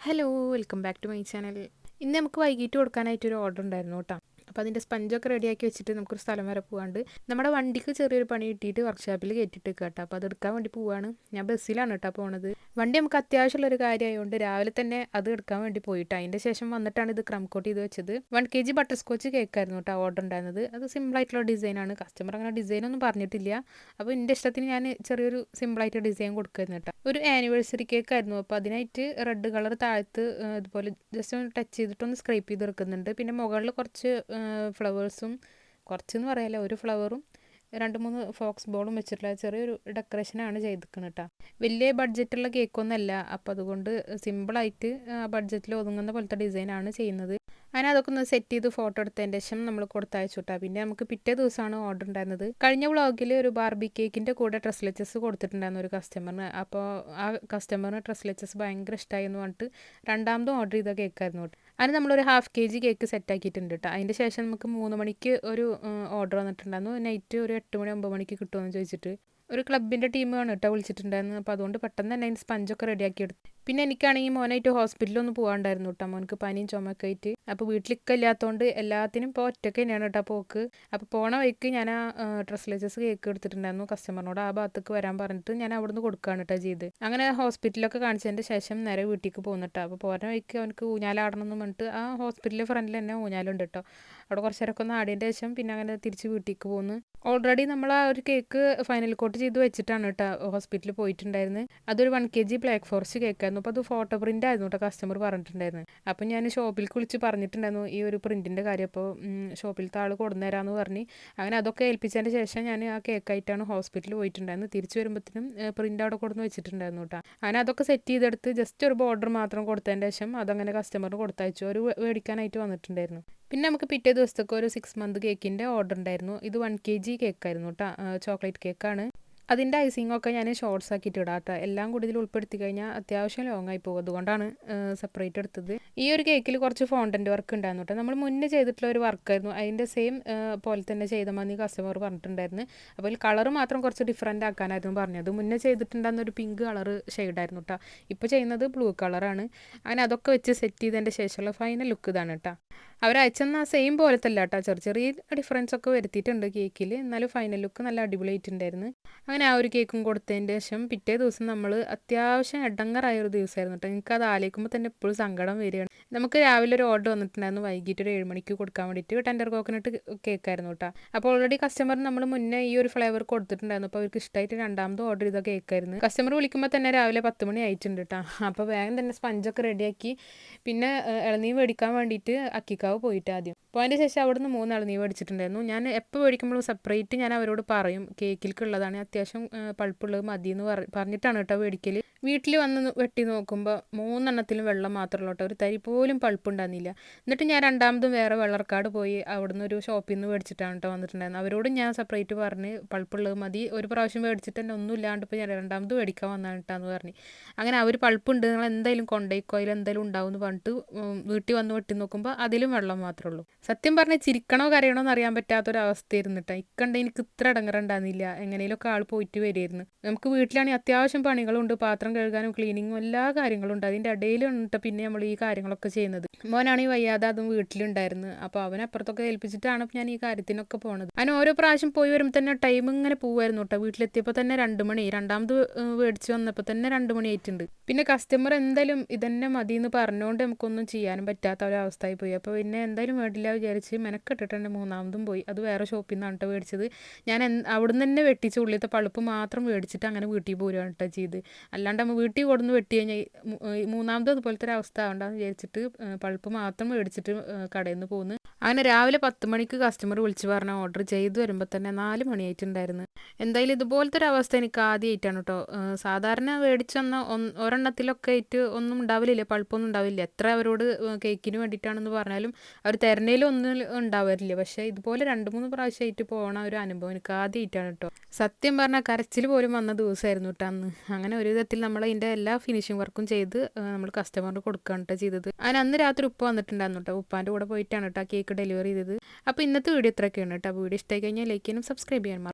Hello welcome back to my channel ഇന്ന് നമുക്ക് വൈകിട്ട് കൊടുക്കാനായിട്ടൊരു ഓർഡർ ഉണ്ടായിരുന്നു കേട്ടോ. അപ്പോൾ അതിന്റെ സ്പഞ്ചൊക്കെ റെഡിയാക്കി വെച്ചിട്ട് നമുക്കൊരു സ്ഥലം വരെ പോകാണ്ട് നമ്മുടെ വണ്ടിക്ക് ചെറിയൊരു പണി കിട്ടിയിട്ട് വർക്ക്ഷോപ്പിൽ കയറ്റിയിട്ട് കേട്ടോ. അപ്പോൾ അത് എടുക്കാൻ വേണ്ടി പോവാണ്. ഞാൻ ബസ്സിലാണ് കേട്ടോ പോണത്. വണ്ടി നമുക്ക് അത്യാവശ്യമുള്ള ഒരു കാര്യമായതുകൊണ്ട് രാവിലെ തന്നെ അത് എടുക്കാൻ വേണ്ടി പോയിട്ട് അതിന്റെ ശേഷം വന്നിട്ടാണ് ഇത് ക്രം കോട്ട് ചെയ്ത് വെച്ചത്. One K G butter scotch കേക്കായിരുന്നു കേട്ടോ ഓർഡർ ഉണ്ടായിരുന്നത്. അത് സിമ്പിളായിട്ടുള്ള ഡിസൈനാണ് കസ്റ്റമർ അങ്ങനെ ഡിസൈനൊന്നും പറഞ്ഞിട്ടില്ല. അപ്പോൾ എന്റെ ഇഷ്ടത്തിന് ഞാൻ ചെറിയൊരു സിമ്പിളായിട്ട് ഡിസൈൻ കൊടുക്കുന്നു കേട്ടോ. ഒരു ആനിവേഴ്സറി കേക്ക് ആയിരുന്നു. അപ്പോൾ അതിനായിട്ട് റെഡ് കളർ താഴത്ത് ഇതുപോലെ ജസ്റ്റ് ഒന്ന് ടച്ച് ചെയ്തിട്ടൊന്ന് സ്ക്രൈപ്പ് ചെയ്ത് എടുക്കുന്നുണ്ട്. പിന്നെ മുകളിൽ കുറച്ച് ഫ്ലവേഴ്സും കുറച്ചെന്ന് പറയാല്ല ഒരു ഫ്ലവറും രണ്ട് മൂന്ന് ഫോക്സ് ബോളും വെച്ചിട്ടുള്ള ചെറിയൊരു ഡെക്കറേഷനാണ് ചെയ്തിരിക്കുന്നത് കേട്ടോ വലിയ ബഡ്ജറ്റുള്ള കേക്കൊന്നുമല്ല അപ്പോൾ അതുകൊണ്ട് സിമ്പിളായിട്ട് ബഡ്ജറ്റിൽ ഒതുങ്ങുന്ന പോലത്തെ ഡിസൈനാണ് ചെയ്യുന്നത്. അങ്ങനെ അതൊക്കെ ഒന്ന് സെറ്റ് ചെയ്ത് ഫോട്ടോ എടുത്തതിന്റെ ശേഷം നമ്മൾ കൊടുത്തയച്ചു കേട്ടോ പിന്നെ നമുക്ക് പിറ്റേ ദിവസമാണ് ഓർഡർ ഉണ്ടായിരുന്നത്. കഴിഞ്ഞ വ്ളോഗിൽ ഒരു ബാർബി കേക്കിന്റെ കൂടെ ഡ്രസ്ലെച്ചസ് കൊടുത്തിട്ടുണ്ടായിരുന്നു ഒരു കസ്റ്റമറിന് അപ്പോൾ ആ കസ്റ്റമറിന് ഡ്രസ്ലെച്ചസ് ഭയങ്കര ഇഷ്ടമായി എന്ന് പറഞ്ഞിട്ട് രണ്ടാമതും ഓർഡർ ചെയ്ത കേക്കായിരുന്നു കേട്ടോ. അതിന് നമ്മളൊരു half K G cake set ആക്കിയിട്ടുണ്ട് കേട്ടോ അതിന്റെ ശേഷം നമുക്ക് മൂന്ന് മണിക്ക് ഒരു ഓർഡർ വന്നിട്ടുണ്ടായിരുന്നു. നൈറ്റ് ഒരു എട്ട് മണി ഒമ്പത് മണിക്ക് കിട്ടുമെന്ന് ചോദിച്ചിട്ട്. ഒരു ക്ലബിന്റെ ടീമാണ് കേട്ടോ വിളിച്ചിട്ടുണ്ടായിരുന്നു അപ്പോൾ അതുകൊണ്ട് പെട്ടെന്ന് തന്നെ അതിന്റെ സ്പഞ്ചൊക്കെ റെഡിയാക്കി എടുത്തു. പിന്നെ എനിക്കാണെങ്കിൽ മോനായിട്ട് ഹോസ്പിറ്റലൊന്നും പോകാണ്ടായിരുന്നു കേട്ടോ മോനക്ക് പനിയും ചുമക്കെ ആയിട്ട് അപ്പോൾ വീട്ടിലൊക്കെ ഇല്ലാത്തതുകൊണ്ട് എല്ലാത്തിനും ഇപ്പോൾ ഒറ്റയ്ക്ക് തന്നെയാണ് കേട്ടോ പോക്ക്. അപ്പോൾ പോണ വഴിക്ക് ഞാൻ ആ ഡ്രസ്ലെജസ് കേക്ക് എടുത്തിട്ടുണ്ടായിരുന്നു കസ്റ്റമറിനോട്. ആ ഭാഗത്തേക്ക് വരാൻ പറഞ്ഞിട്ട് ഞാൻ അവിടെ നിന്ന് കൊടുക്കുകയാണ് കേട്ടോ ചെയ്ത്. അങ്ങനെ ഹോസ്പിറ്റലൊക്കെ കാണിച്ചതിന്റെ ശേഷം നേരെ വീട്ടിലേക്ക് പോകുന്നിട്ടോ അപ്പോൾ പോരണ വഴിക്ക് അവനക്ക് ഊഞ്ഞാലാടണം എന്ന് പറഞ്ഞിട്ട് ആ ഹോസ്പിറ്റലിലെ ഫ്രണ്ടിൽ തന്നെ ഊഞ്ഞാലുണ്ട് കേട്ടോ അവിടെ കുറച്ച് നേരമൊക്കെ ഒന്ന് ആടിയതിന്റെ ശേഷം പിന്നെ അങ്ങനെ തിരിച്ച് വീട്ടിലേക്ക് പോകുന്നു ഓൾറെഡി നമ്മൾ ആ ഒരു കേക്ക് ഫൈനൽ കോട്ട് ചെയ്ത് വെച്ചിട്ടാണ് കേട്ടോ ഹോസ്പിറ്റലിൽ പോയിട്ടുണ്ടായിരുന്നത് അതൊരു one K G black forest കേക്കായിരുന്നു അപ്പോൾ അത് ഫോട്ടോ പ്രിന്റ് ആയിരുന്നു കേട്ടോ കസ്റ്റമർ പറഞ്ഞിട്ടുണ്ടായിരുന്നു. അപ്പോൾ ഞാൻ ഷോപ്പിൽ വിളിച്ച് പറഞ്ഞിട്ടുണ്ടായിരുന്നു ഈ ഒരു പ്രിന്റിന്റെ കാര്യം. അപ്പോൾ ഷോപ്പിലത്തെ ആൾ കൊടുന്നേരാന്ന് പറഞ്ഞ്. അങ്ങനെ അതൊക്കെ ഏൽപ്പിച്ചതിന്റെ ശേഷം ഞാൻ ആ കേക്കായിട്ടാണ് ഹോസ്പിറ്റലിൽ പോയിട്ടുണ്ടായിരുന്നു. തിരിച്ച് വരുമ്പോഴത്തേനും പ്രിന്റ് അവിടെ കൊടുന്ന് വെച്ചിട്ടുണ്ടായിരുന്നു കേട്ടോ. അങ്ങനെ അതൊക്കെ സെറ്റ് ചെയ്തെടുത്ത് ജസ്റ്റ് ഒരു ബോർഡർ മാത്രം കൊടുത്തതിന്റെ ശേഷം അതങ്ങനെ കസ്റ്റമറിന് കൊടുത്തയച്ചു. അവർ മേടിക്കാനായിട്ട് വന്നിട്ടുണ്ടായിരുന്നു. പിന്നെ നമുക്ക് പിറ്റേ ദിവസത്തേക്ക് ഒരു സിക്സ് മന്ത് കേക്കിന്റെ ഓർഡർ ഉണ്ടായിരുന്നു. ഇത് വൺ കെ ജി കേക്കായിരുന്നു കേട്ടോ ചോക്ലേറ്റ് കേക്കാണ് അതിന്റെ ഐസിംഗ് ഒക്കെ ഞാൻ ഷോർട്സ് ആക്കിയിട്ട് ഇടാം കേട്ടോ എല്ലാം കൂടി ഇതിൽ ഉൾപ്പെടുത്തി കഴിഞ്ഞാൽ അത്യാവശ്യം ലോങ് ആയി പോകും. അതുകൊണ്ടാണ് സെപ്പറേറ്റ് എടുത്തത്. ഈ ഒരു കേക്കിൽ കുറച്ച് ഫോണ്ടന്റ് വർക്ക് ഉണ്ടായിരുന്നു കേട്ടോ നമ്മൾ മുന്നേ ചെയ്തിട്ടുള്ള ഒരു വർക്കായിരുന്നു അതിന്റെ സെയിം പോലെ തന്നെ ചെയ്ത മതി കസ്റ്റമർ പറഞ്ഞിട്ടുണ്ടായിരുന്നു. അപ്പോൾ കളർ മാത്രം കുറച്ച് ഡിഫറെന്റ് ആക്കാനായിരുന്നു പറഞ്ഞത്. മുന്നേ ചെയ്തിട്ടുണ്ടായിരുന്ന ഒരു പിങ്ക് കളർ ഷെയ്ഡായിരുന്നു കേട്ടോ ഇപ്പോൾ ചെയ്യുന്നത് ബ്ലൂ കളറാണ് അങ്ങനെ അതൊക്കെ വെച്ച് സെറ്റ് ചെയ്തതിന്റെ ശേഷമുള്ള ഫൈനൽ ലുക്ക് ഇതാണ് കേട്ടോ അവർ അയച്ചെന്ന സെയിം പോലത്തെ അല്ല കേട്ടോ ചെറിയ ചെറിയ ഡിഫറൻസ് ഒക്കെ വരുത്തിയിട്ടുണ്ട് കേക്കിൽ എന്നാലും ഫൈനൽ ലുക്ക് നല്ല അടിപൊളിയായിട്ടുണ്ടായിരുന്നു അങ്ങനെ ആ ഒരു കേക്കും കൊടുത്തതിന്റെ ശേഷം പിറ്റേ ദിവസം നമ്മൾ അത്യാവശ്യം എടങ്ങറായ ഒരു ദിവസമായിരുന്നു കേട്ടോ എനിക്കത് ആലോചിക്കുമ്പോൾ തന്നെ എപ്പോഴും സങ്കടം വരികയാണ്. നമുക്ക് രാവിലെ ഒരു ഓർഡർ വന്നിട്ടുണ്ടായിരുന്നു. വൈകിട്ട് ഒരു ഏഴ് മണിക്ക് കൊടുക്കാൻ വേണ്ടിയിട്ട് ടെൻഡർ കോക്കനട്ട് കേക്കായിരുന്നു കേട്ടോ അപ്പോൾ ഓൾറെഡി കസ്റ്റമർ നമ്മൾ മുന്നേ ഈ ഒരു ഫ്ലേവർ കൊടുത്തിട്ടുണ്ടായിരുന്നു. അപ്പോൾ അവർക്ക് ഇഷ്ടമായിട്ട് രണ്ടാമത് ഓർഡർ ചെയ്ത കേക്കായിരുന്നു കസ്റ്റമർ വിളിക്കുമ്പോൾ തന്നെ രാവിലെ പത്ത് മണി ആയിട്ടുണ്ട് കേട്ടോ അപ്പോൾ വേഗം തന്നെ സ്പഞ്ചൊക്കെ റെഡിയാക്കി പിന്നെ ഇളനീ മേടിക്കാൻ വേണ്ടിയിട്ട് അക്കിക്കാവ് പോയിട്ട് ആദ്യം. അപ്പോൾ അതിന്റെ ശേഷം അവിടുന്ന് മൂന്ന് ഇളനീ മേടിച്ചിട്ടുണ്ടായിരുന്നു. ഞാൻ എപ്പോൾ മേടിക്കുമ്പോഴും സെപ്പറേറ്റ് ഞാൻ അവരോട് പറയും കേക്കിൽക്കുള്ളതാണ് അത്യാവശ്യം പഴുപ്പുള്ളത് മതി എന്ന് പറഞ്ഞിട്ടാണ് കേട്ടോ മേടിക്കൽ വീട്ടിൽ വന്ന് വെട്ടി നോക്കുമ്പോൾ മൂന്നെണ്ണത്തിലും വെള്ളം മാത്രമല്ല കേട്ടോ ഒരു തരി പോലും പൾപ്പ് ഉണ്ടായിരുന്നില്ല എന്നിട്ട് ഞാൻ രണ്ടാമതും വേറെ വെള്ളർക്കാട് പോയി അവിടുന്ന് ഒരു ഷോപ്പിൽ നിന്ന് മേടിച്ചിട്ടാണ് കേട്ടോ വന്നിട്ടുണ്ടായിരുന്നത്. അവരോടും ഞാൻ സെപ്പറേറ്റ് പറഞ്ഞ് പൾപ്പുള്ളത് മതി ഒരു പ്രാവശ്യം മേടിച്ചിട്ട് തന്നെ ഒന്നും ഇല്ലാണ്ട് ഇപ്പോൾ ഞാൻ രണ്ടാമത് മേടിക്കാൻ വന്നതാണ് കേട്ടോ പറഞ്ഞ്. അങ്ങനെ അവർ പൾപ്പുണ്ട് നിങ്ങൾ എന്തായാലും കൊണ്ടേക്കോ അതിൽ എന്തായാലും ഉണ്ടാവും എന്ന് പറഞ്ഞിട്ട് വീട്ടിൽ വന്ന് വെട്ടി നോക്കുമ്പോൾ അതിലും വെള്ളം മാത്രമേ ഉള്ളൂ. സത്യം പറഞ്ഞാൽ ചിരിക്കണോ കരയണോ എന്ന് അറിയാൻ പറ്റാത്തൊരവസ്ഥയായിരുന്നു കേട്ടോ ഇക്കണ്ട എനിക്ക് ഇത്ര ഇടങ്ങറുണ്ടായിരുന്നില്ല എങ്ങനെയൊക്കെ ആൾ പോയിട്ട് വരുമായിരുന്നു നമുക്ക് വീട്ടിലാണെങ്കിൽ അത്യാവശ്യം പണികളുണ്ട് പാത്രം കഴുകാനും ക്ലീനിങ്ങും എല്ലാ കാര്യങ്ങളും ഉണ്ട്. അതിന്റെ ഇടയിലുണ്ട് പിന്നെ നമ്മൾ ഈ കാര്യങ്ങളൊക്കെ ചെയ്യുന്നത്. മോനാണെങ്കിൽ വയ്യാതെ അതും വീട്ടിലുണ്ടായിരുന്നു. അപ്പോൾ അവൻ അപ്പുറത്തൊക്കെ ഏൽപ്പിച്ചിട്ടാണ് ഞാൻ ഈ കാര്യത്തിനൊക്കെ പോണത്. അതിന് ഓരോ പ്രാവശ്യം പോയി വരുമ്പോൾ തന്നെ ടൈം ഇങ്ങനെ പോവായിരുന്നു കേട്ടോ വീട്ടിലെത്തിയപ്പോൾ തന്നെ രണ്ട് മണി. രണ്ടാമത് മേടിച്ച് വന്നപ്പോൾ തന്നെ രണ്ട് മണി ആയിട്ടുണ്ട്. പിന്നെ കസ്റ്റമർ എന്തായാലും ഇതന്നെ മതി എന്ന് പറഞ്ഞുകൊണ്ട് നമുക്കൊന്നും ചെയ്യാനും പറ്റാത്ത ഒരവസ്ഥയായി പോയി. അപ്പോൾ പിന്നെ എന്തായാലും വേണ്ടില്ല വിചാരിച്ച് മെനക്കെട്ടിട്ട് മൂന്നാമതും പോയി. അത് വേറെ ഷോപ്പിൽ നിന്നാണ് കേട്ടോ മേടിച്ചത്. ഞാൻ അവിടുന്ന് തന്നെ വെട്ടിച്ച് ഉള്ളിലത്തെ പളുപ്പ് മാത്രം മേടിച്ചിട്ട് അങ്ങനെ വീട്ടിൽ പോരുകയാണ് കേട്ടോ ചെയ്ത്. അല്ലാണ്ട് നമ്മൾ വീട്ടിൽ കൊടുന്ന് വെട്ടി കഴിഞ്ഞാൽ മൂന്നാമത് അതുപോലത്തെ ഒരു അവസ്ഥ ആവണ്ടെന്ന് വിചാരിച്ചിട്ട് പൾപ്പ് മാത്രം മേടിച്ചിട്ട് കടയിൽ നിന്ന് പോകുന്നു അങ്ങനെ രാവിലെ പത്ത് മണിക്ക് കസ്റ്റമർ വിളിച്ച് പറഞ്ഞ ഓർഡർ ചെയ്ത് വരുമ്പോൾ തന്നെ നാല് മണിയായിട്ടുണ്ടായിരുന്നു. എന്തായാലും ഇതുപോലത്തെ ഒരു അവസ്ഥ എനിക്ക് ആദ്യമായിട്ടാണ് കേട്ടോ സാധാരണ മേടിച്ച് വന്ന ഒരെണ്ണത്തിലൊക്കെ ആയിട്ട് ഒന്നും ഉണ്ടാവില്ല പൾപ്പൊന്നും ഉണ്ടാവില്ല എത്ര അവരോട് കേക്കിന് വേണ്ടിയിട്ടാണെന്ന് പറഞ്ഞാലും അവർ തരണേലൊന്നും ഉണ്ടാവാറില്ല പക്ഷേ ഇതുപോലെ രണ്ട് മൂന്ന് പ്രാവശ്യമായിട്ട് പോകണ ഒരു അനുഭവം എനിക്ക് ആദ്യമായിട്ടാണ് കേട്ടോ സത്യം പറഞ്ഞാൽ കരച്ചിൽ പോലും വന്ന ദിവസമായിരുന്നു കേട്ടോ അന്ന്. അങ്ങനെ ഒരു വിധത്തിൽ നമ്മൾ അതിന്റെ എല്ലാ ഫിനിഷിംഗ് വർക്കും ചെയ്ത് നമ്മൾ കസ്റ്റമറിന് കൊടുക്കുകയാണ് കേട്ടോ ചെയ്തത്. അതിന് അന്ന് രാത്രി ഉപ്പ വന്നിട്ടുണ്ടായിരുന്നു കേട്ടോ ഉപ്പാന്റെ കൂടെ പോയിട്ടാണ് കേട്ടോ കേക്ക് ഡെലിവറി ചെയ്തത്. അപ്പോൾ ഇന്നത്തെ വീഡിയോ ഇത്രയൊക്കെയാണ് കേട്ടോ വീഡിയോ ഇഷ്ടമായി കഴിഞ്ഞാൽ ലൈക്ക് ചെയ്യാനും സബ്സ്ക്രൈബ് ചെയ്യാനും